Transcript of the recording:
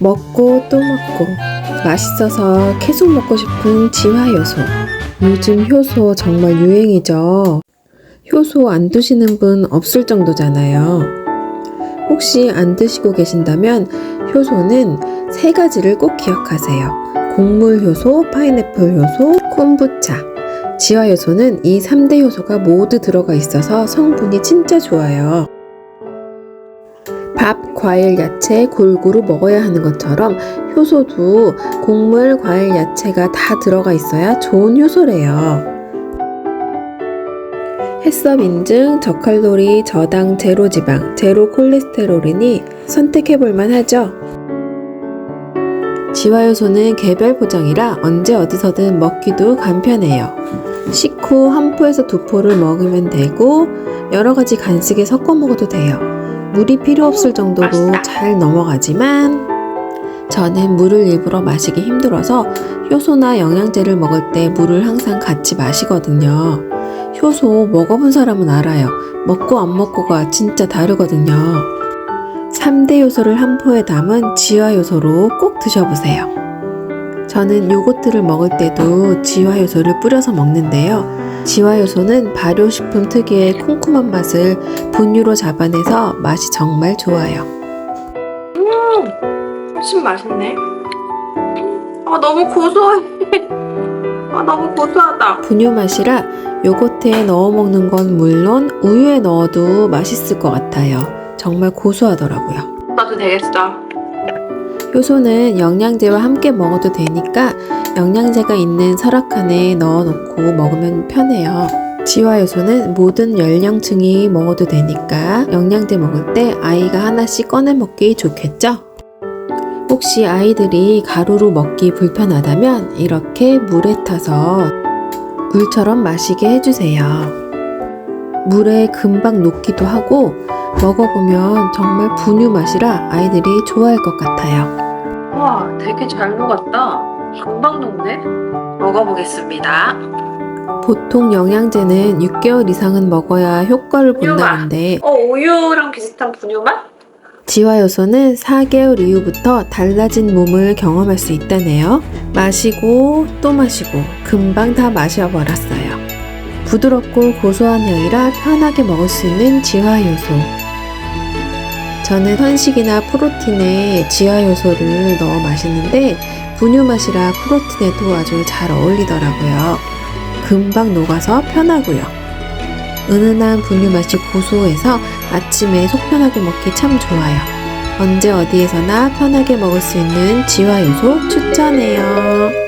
먹고 또 먹고 맛있어서 계속 먹고 싶은 지화효소. 요즘 효소 정말 유행이죠. 효소 안 드시는 분 없을 정도잖아요. 혹시 안 드시고 계신다면 효소는 세 가지를 꼭 기억하세요. 곡물 효소, 파인애플 효소, 콤부차. 지화 효소는 이 3대 효소가 모두 들어가 있어서 성분이 진짜 좋아요. 밥, 과일, 야채 골고루 먹어야 하는 것처럼 효소도 곡물, 과일, 야채가 다 들어가 있어야 좋은 효소래요. 햇섭 인증, 저칼로리, 저당, 제로 지방, 제로 콜레스테롤이니 선택해 볼만 하죠. 지화효소는 개별 포장이라 언제 어디서든 먹기도 간편해요. 식후 한 포에서 두 포를 먹으면 되고 여러 가지 간식에 섞어 먹어도 돼요. 물이 필요 없을 정도로 잘 넘어가지만 저는 물을 일부러 마시기 힘들어서 효소나 영양제를 먹을 때 물을 항상 같이 마시거든요. 효소 먹어본 사람은 알아요. 먹고 안 먹고가 진짜 다르거든요. 3대 요소를 한 포에 담은 지화 요소로 꼭 드셔보세요. 저는 요거트를 먹을 때도 지화 요소를 뿌려서 먹는데요. 지화 요소는 발효식품 특유의 쿰쿰한 맛을 분유로 잡아내서 맛이 정말 좋아요. 음, 훨씬 맛있네. 아, 너무 고소해. 아, 너무 고소하다. 분유 맛이라 요거트에 넣어 먹는 건 물론 우유에 넣어도 맛있을 것 같아요. 정말 고소하더라고요. 나도 되겠어. 효소는 영양제와 함께 먹어도 되니까 영양제가 있는 설악칸에 넣어놓고 먹으면 편해요. 지화효소는 모든 연령층이 먹어도 되니까 영양제 먹을 때 아이가 하나씩 꺼내 먹기 좋겠죠? 혹시 아이들이 가루로 먹기 불편하다면 이렇게 물에 타서 물처럼 마시게 해주세요. 물에 금방 녹기도 하고 먹어보면 정말 분유 맛이라 아이들이 좋아할 것 같아요. 와, 되게 잘 녹았다. 금방 녹네. 먹어보겠습니다. 보통 영양제는 6개월 이상은 먹어야 효과를. 본다는데 어, 우유랑 비슷한 분유 맛? 지화효소는 4개월 이후부터 달라진 몸을 경험할 수 있다네요. 마시고 또 마시고 금방 다 마셔버렸어요. 부드럽고 고소한 향이라 편하게 먹을 수 있는 지화효소. 저는 선식이나 프로틴에 지화효소를 넣어 마시는데 분유 맛이라 프로틴에도 아주 잘 어울리더라고요. 금방 녹아서 편하고요. 은은한 분유 맛이 고소해서 아침에 속 편하게 먹기 참 좋아요. 언제 어디에서나 편하게 먹을 수 있는 지화효소 추천해요.